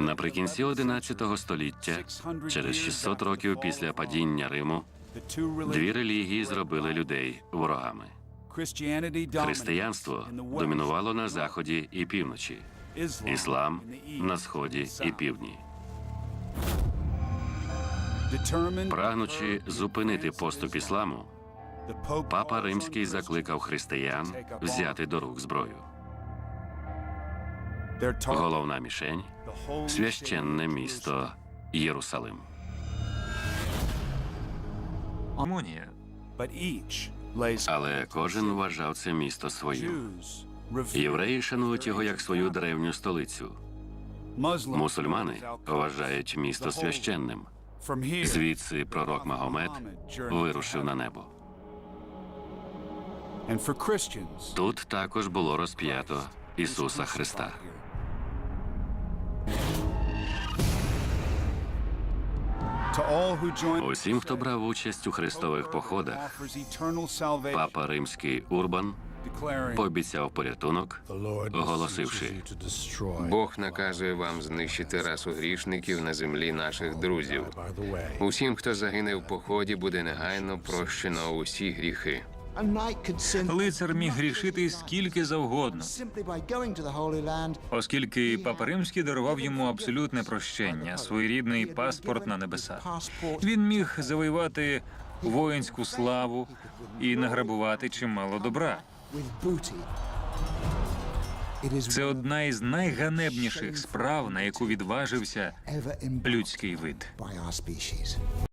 Наприкінці 11 століття, через 600 років після падіння Риму, дві релігії зробили людей ворогами. Християнство домінувало на заході і півночі, іслам на сході і півдні. Прагнучи зупинити поступ ісламу, папа римський закликав християн взяти до рук зброю. Головна мішень священне місто Єрусалим. Але кожен вважав це місто своїм. Євреї шанують його як свою древню столицю. Мусульмани вважають місто священним. Звідси пророк Магомед вирушив на небо. Тут також було розп'ято Ісуса Христа. Усім, хто брав участь у хрестових походах, папа римський Урбан пообіцяв порятунок, оголосивши Бог наказує вам знищити расу грішників на землі наших друзів. Усім, хто загине в поході, буде негайно прощено усі гріхи. Лицар міг грішити скільки завгодно, оскільки Папа Римський дарував йому абсолютне прощення, своєрідний паспорт на небесах. Він міг завоювати воїнську славу і награбувати чимало добра. Це одна із найганебніших справ, на яку відважився людський вид.